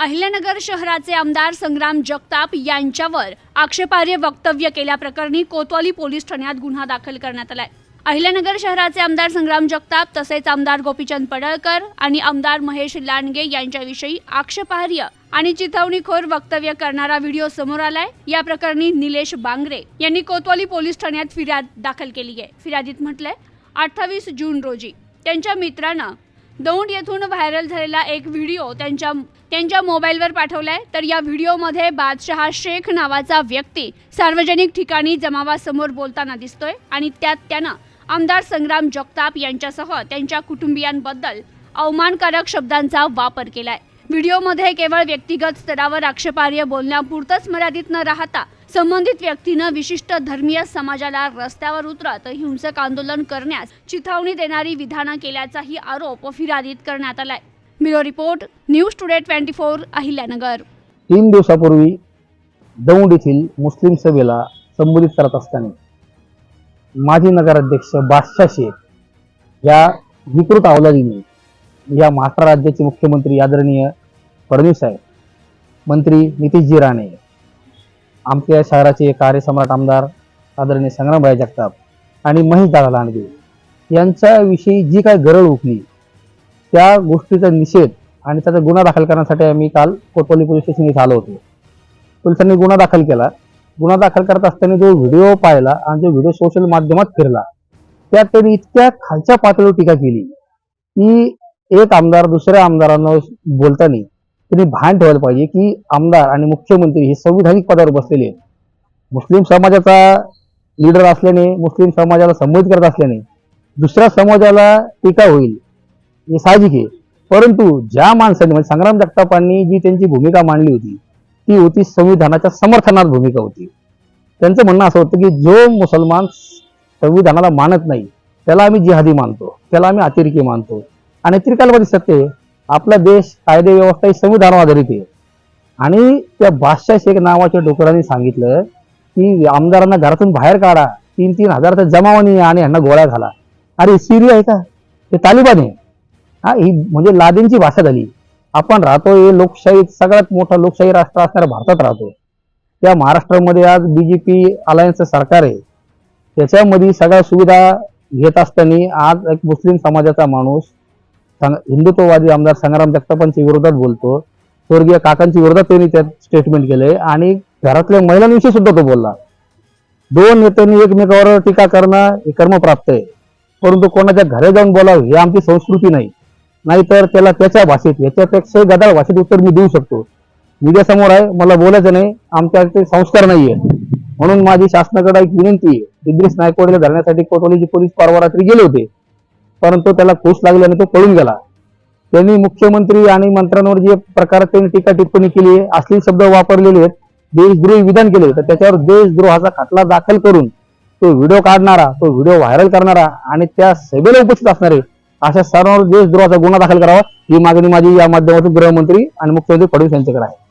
अहिल्यानगर शहराचे आमदार संग्राम जगताप यांच्यावर आक्षेपार्ह वक्तव्य केल्याप्रकरणी कोतवाली पोलीस ठाण्यात गुन्हा दाखल करण्यात आलाय. अहिल्यानगर शहराचे आमदार संग्राम जगताप तसेच आमदार गोपीचंद पडळकर आणि आमदार महेश लांडगे यांच्याविषयी आक्षेपार्ह आणि चिथवणीखोर वक्तव्य करणारा व्हिडिओ समोर आलाय. या प्रकरणी निलेश बांगरे यांनी कोतवाली पोलीस ठाण्यात फिर्याद दाखल केली आहे. फिर्यादीत म्हटलंय अठ्ठावीस जून रोजी त्यांच्या मित्रानं दौंड येथून व्हायरल झालेला एक व्हिडिओ त्यांच्या त्यांच्या मोबाईलवर पाठवलाय. तर या व्हिडिओमध्ये बादशहा शेख नावाचा व्यक्ती सार्वजनिक ठिकाणी जमावासमोर बोलताना दिसतोय आणि त्यात त्यानं आमदार संग्राम जगताप यांच्यासह त्यांच्या कुटुंबियांबद्दल अवमानकारक शब्दांचा वापर केलाय. व्हिडिओमध्ये केवळ व्यक्तिगत स्तरावर आक्षेपार्ह बोलण्यापुरतंच मर्यादित न राहता संबंधित व्यक्तीनं विशिष्ट धर्मीय समाजाला रस्त्यावर उतरत हिंसक आंदोलन करण्यास चिथावणी देणारी विधानं केल्याचाही आरोप फिर्यादीत करण्यात आलाय. Bureau report news today twenty four Ahilyanagar. तीन दिवसापूर्वी दौंड येथील मुस्लिम सभेला संबोधित करत असताना माजी नगराध्यक्ष बादशाह शेख या विकृत अवलादीने या महाराष्ट्र राज्याचे मुख्यमंत्री आदरणीय फडणवीस साहेब मंत्री नितीशजी राणे आमच्या शहराचे कार्यसम्राट आमदार आदरणीय संग्रामभाई जगताप आणि महेश दादा लांडगे यांच्याविषयी जी काय गरळ उठली त्या गोष्टीचा निषेध आणि त्याचा गुन्हा दाखल करण्यासाठी आम्ही काल कोतवाली पोलीस स्टेशन इथे आलो होतो. पोलिसांनी गुन्हा दाखल केला. गुन्हा दाखल करत असताना जो व्हिडिओ पाहिला आणि जो व्हिडिओ सोशल माध्यमात फिरला त्यात त्यांनी इतक्या खालच्या पातळीवर टीका केली की एक आमदार दुसऱ्या आमदारांना बोलताना त्यांनी भान ठेवायला पाहिजे की आमदार आणि मुख्यमंत्री हे संविधानिक पदावर बसलेले आहेत. मुस्लिम समाजाचा लीडर असल्याने मुस्लिम समाजाला संबोधित करत असल्याने दुसऱ्या समाजाला टीका होईल. हे साहजिक आहे. परंतु ज्या माणसाने म्हणजे संग्राम जगतापांनी जी त्यांची भूमिका मांडली होती ती होती संविधानाच्या समर्थनात भूमिका होती. त्यांचं म्हणणं असं होतं की जो मुसलमान संविधानाला मानत नाही त्याला आम्ही जिहादी मानतो त्याला आम्ही अतिरेकी मानतो. आणि अतिरेकाला सत्य आपला देश कायदे व्यवस्था ही संविधानावर आधारित आहे. आणि त्या बादशाह शेख नावाच्या डोकरांनी सांगितलं की आमदारांना घरातून बाहेर काढा तीन तीन हजाराचा जमावानी आणि यांना गोळ्या घाला अरे सिरी आहे का? ते तालिबान आहे. हा ही म्हणजे लादेनची भाषा झाली. आपण राहतो हे लोकशाही सगळ्यात मोठा लोकशाही राष्ट्र असणाऱ्या भारतात राहतो त्या महाराष्ट्रामध्ये आज बीजेपी अलायन्सचं सरकार आहे. त्याच्यामध्ये सगळ्या सुविधा घेत असताना आज एक मुस्लिम समाजाचा माणूस हिंदुत्ववादी आमदार संग्राम जगतापांच्या विरोधात बोलतो. स्वर्गीय काकांच्या विरोधात त्यांनी त्यात स्टेटमेंट केलंय. आणि घरातल्या महिलांविषयी सुद्धा तो बोलला. दोन नेत्यांनी एकमेकावर टीका करणं हे कर्मप्राप्त आहे. परंतु कोणाच्या घरी जाऊन बोलावं ही आमची संस्कृती नाही. नाहीतर त्याला त्याच्या भाषेत याच्यापेक्षा गदाळ भाषेत उत्तर मी देऊ शकतो. मीडिया समोर आहे मला बोलायचं नाही आमच्या संस्कार नाहीये. म्हणून माझी शासनाकडे एक विनंती आहे इद्रिस नायकवाडीला धरण्यासाठी कोतवालीचे पोलीस परवा रात्री गेले होते. परंतु त्याला खुश लागल्याने तो पळून गेला. त्यांनी मुख्यमंत्री आणि मंत्र्यांवर जे प्रकार त्यांनी टीका टिप्पणी केली आहे असली शब्द वापरलेले आहेत देशद्रोही विधान केले तर त्याच्यावर देशद्रोहाचा खटला दाखल करून तो व्हिडिओ काढणारा तो व्हिडिओ व्हायरल करणारा आणि त्या सभेला उपस्थित असणारे अशा सर्वांवर देशद्रोहाचा गुन्हा दाखल करावा. ही मागणी माझी या माध्यमातून गृहमंत्री आणि मुख्यमंत्री फडणवीस यांच्याकडे आहे.